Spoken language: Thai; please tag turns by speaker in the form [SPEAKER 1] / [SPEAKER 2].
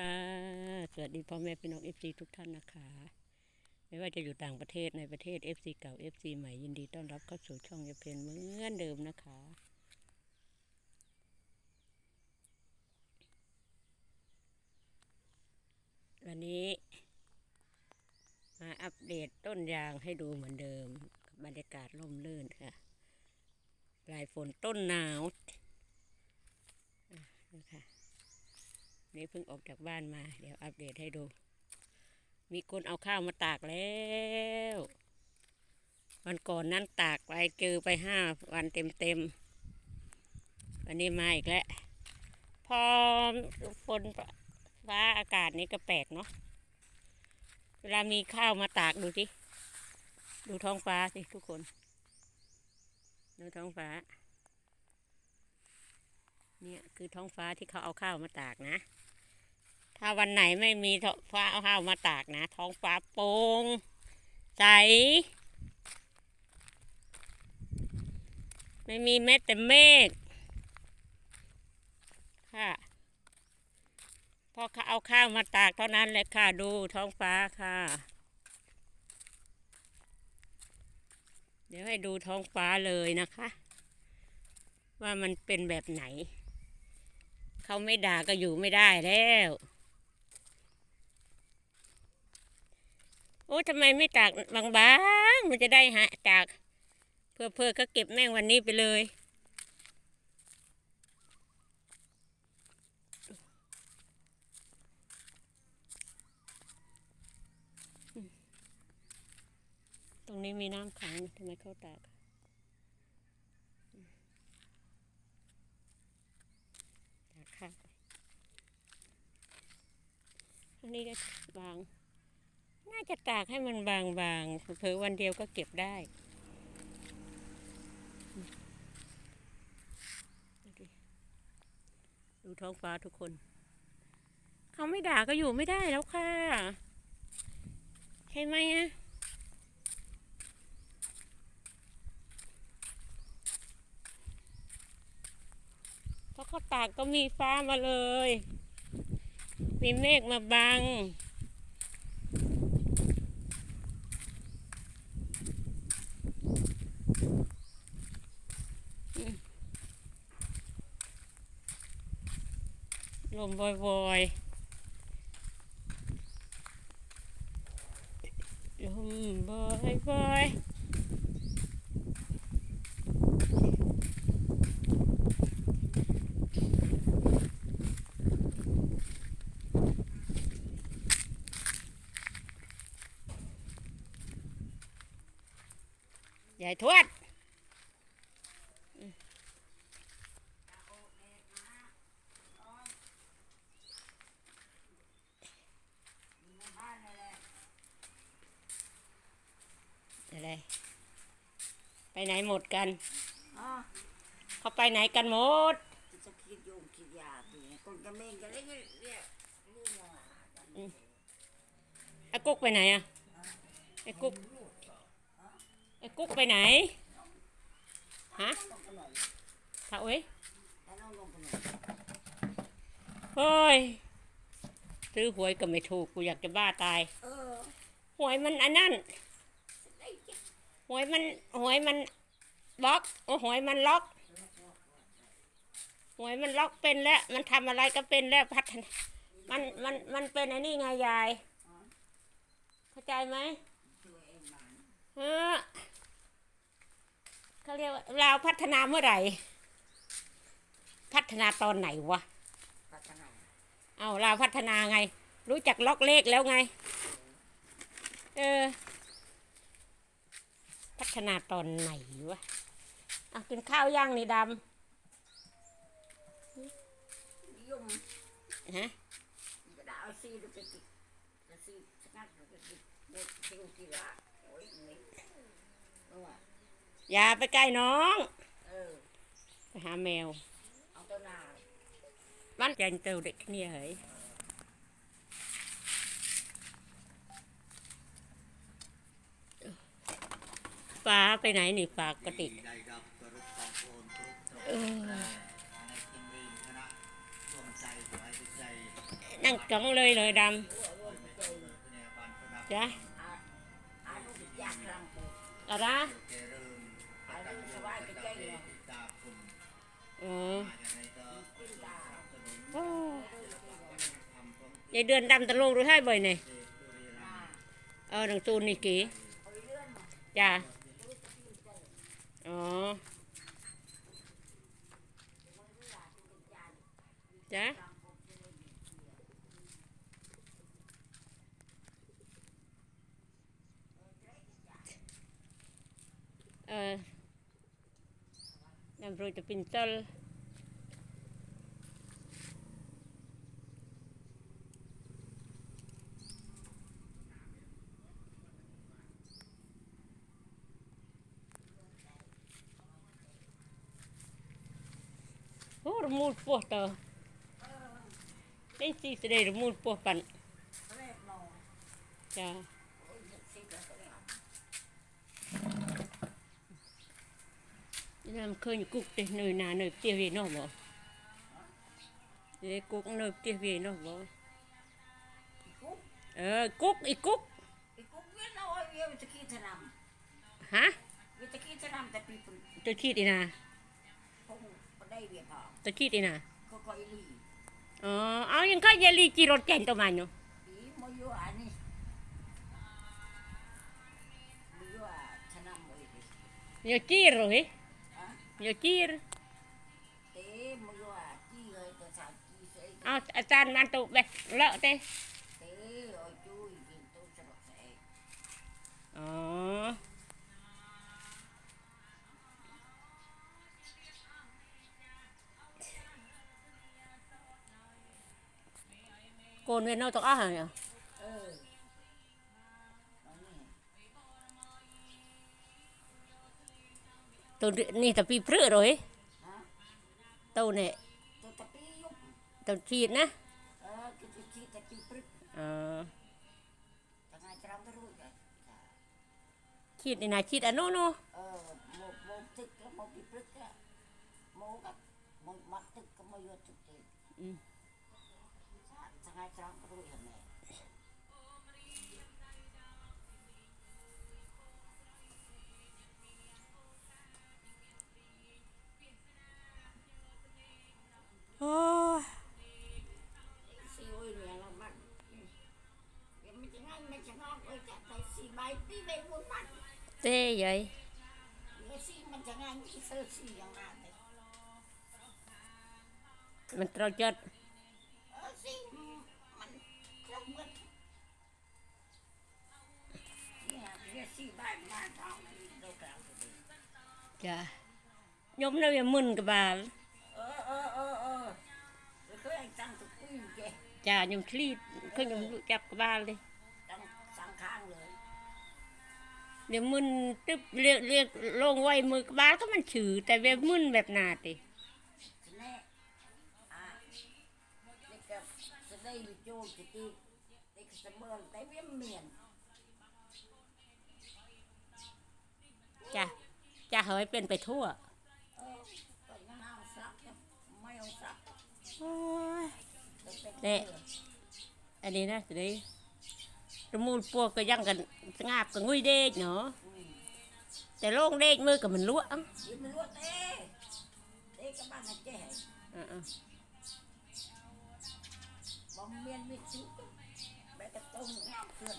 [SPEAKER 1] ค่ะ สวัสดีพ่อแม่พี่น้องเอฟซีทุกท่านนะคะ ไม่ว่าจะอยู่ต่างประเทศในประเทศ FC เก่า FC ใหม่ยินดีต้อนรับเข้าสู่ช่องยาเพนเหมือนเดิมนะคะ วันนี้ มาอัปเดตต้นยางให้ดูเหมือนเดิม บรรยากาศร่มรื่นค่ะปลายฝนต้นหนาวนะคะ นี่เพิ่งออกจากบ้านมา เดี๋ยวอัปเดตให้ดู มีคนเอาข้าวมาตากแล้ว วันก่อนนั้นตากไปเจอไปห้าวันเต็มเต็มๆวันนี้มาอีกแล้ว พอฝนฟ้าอากาศนี้ก็แปลกเนาะ เวลามีข้าวมาตากดูสิ ดูท้องฟ้าสิทุกคน ดูท้องฟ้า เนี่ยคือท้องฟ้าที่เขาเอาข้าวมาตากนะ ถ้าวันไหนไม่มีท้องฟ้าเอาข้าวมาตากนะ ท้องฟ้าโปร่งใส ไม่มีแม้แต่เมฆค่ะพอเขาเอาข้าวมาตากเท่านั้นเลยค่ะ ดูท้องฟ้าค่ะ เดี๋ยวให้ดูท้องฟ้าเลยนะคะ ว่ามันเป็นแบบไหน เขาไม่ด่าก็อยู่ไม่ได้แล้ว โอ้ทำไมไม่ตากบางๆมันจะได้หาตากเพื่อเพื่อก็เก็บแม่งวันนี้ไปเลย ตรงนี้มีน้ำขังทำไมเขาตากตากอันนี้ก็บาง น่าจะตากให้มันบางๆเผลอวันเดียวก็เก็บได้ดูท้องฟ้าทุกคน เขาไม่ด่าก็อยู่ไม่ได้แล้วค่ะ ใช่ไหมอะเพราะเขาตากก็มีฟ้ามาเลย มีเมฆมาบัง ลมบอยๆลมบอยๆยายทวดอะไร ไปไหนหมดกัน
[SPEAKER 2] อ๋อ
[SPEAKER 1] เขาไปไหนกันหมด
[SPEAKER 2] จะคิดโยงคิดยาปีคนกระเมงจะเรียกเรียกลูกหมอ
[SPEAKER 1] ไอ้กุ๊กไปไหนอะไอ้กุ๊กไอ้กุ๊กไปไหน ฮะ
[SPEAKER 2] ลงกันหน่อย
[SPEAKER 1] ถ้าเอ้ย
[SPEAKER 2] แล้วน้องลงกันหน่อย
[SPEAKER 1] เฮ้ย ซื้อหวยก็ไม่ถูก กูอยากจะบ้าตาย
[SPEAKER 2] เออ
[SPEAKER 1] หวยมันอันนั้น หวยมันหวยมันบ ล็อกโอ้หวยมันล็อกหวยมันล็อกเป็นแล้ว มันทำอะไรก็เป็นแล้วพัฒนามันมันมันเป็นไอ้นี่ไงยาย เข้าใจไหม
[SPEAKER 2] ช่วยเองมัน
[SPEAKER 1] เออเขาเรียกว่าเราพัฒนาเมื่อไหร่ พัฒนาตอนไหนวะ
[SPEAKER 2] พัฒนา
[SPEAKER 1] เอาเราพัฒนาไง รู้จักล็อกเลขแล้วไง เออ พัฒนาตอนไหนวะเอากินข้าวย่างนี่ด
[SPEAKER 2] นิยมำ
[SPEAKER 1] ฮะ
[SPEAKER 2] จะได้เอาซีดูไปกินเอาซีสักนัดดูไปกินเด็กซิวกีฬาโอ้ยนี่เออ
[SPEAKER 1] อย่าไปใกล้น้อง
[SPEAKER 2] เออ
[SPEAKER 1] ไปหาแมว
[SPEAKER 2] เอาตัวนา
[SPEAKER 1] มันใจเตวเด็กเนี่ยเฮ้ยฟ้าไปไหนนี่ฟ้ากระติก Ừ. đang cẩn lơi lời đầm. Dạ.
[SPEAKER 2] dạ
[SPEAKER 1] à ra, ừ. Vậy đường đầm tà luôn rồi hai bời này. Ờ đằng tù này kì Dạ. Làm rồi cho pin tol Oh, remut poh tau. Ini sih sedih remut poh pan.
[SPEAKER 2] เรียกนอน
[SPEAKER 1] Ja.
[SPEAKER 2] โอ้ยสิ
[SPEAKER 1] làm khơi những cục để nơi nào nơi kia về nó bỏ. Để cục nơi kia về nó bỏ. Ờ cúc ít cúc hả? Tôi khi đi
[SPEAKER 2] nà?
[SPEAKER 1] Tôi khi đi nè ờ áo những cái jelly chỉ rột chèn tao mà nhở? Nhiều chi rồi
[SPEAKER 2] nhiều chi ờ,
[SPEAKER 1] à tan ăn tụ bẹt lợ tê. Ờ. Cô nên nó tao hả nhỉ
[SPEAKER 2] ตัวตะปียุบ
[SPEAKER 1] tao chít nè.
[SPEAKER 2] เออคือจะขี้ตะปีปรึก
[SPEAKER 1] Ờ.
[SPEAKER 2] ทางไงจะรำจะรู้กัน
[SPEAKER 1] Chít này là chít à nó nó.
[SPEAKER 2] เออโมโมตึ
[SPEAKER 1] ទេយាយមិ
[SPEAKER 2] នត្រូវចិត្តចាខ្ញុំនៅវាមុនក្បាលអឺអឺអឺអឺឃើញអញតាំង
[SPEAKER 1] ទៅគូចេះចាខ្ញុំឆ្លៀត
[SPEAKER 2] ឃើញខ្ញុំចាប់ក្បាលទេ
[SPEAKER 1] Nếu mừng tức liệt liệt lông quay mừng cái bà có mình chữ. Tại vì mừng bẹp nà thì.
[SPEAKER 2] ทีนี้อะเด็กกับจะได้ไปโจมจะตีเด็กเสมอแต่เวียนเมียน
[SPEAKER 1] Chà. Chà hỏi bên phải thua.
[SPEAKER 2] เออตอนนั้น เอาซักเนี่ยไม่เอาซัก
[SPEAKER 1] Ôi.
[SPEAKER 2] เด็ก
[SPEAKER 1] Anh đi nè, từ đi. Rồi mua bùa cái răng gần ngạp cái nguy đê nữa. Tại lông đê mưa cả mình lúa.
[SPEAKER 2] ยินไม่รู้เต้เต้กับบ้านนะเจ๊
[SPEAKER 1] Ờ, ờ.
[SPEAKER 2] บอมเมียนไม่ชุกแม่ตะต้มงามเพื่อน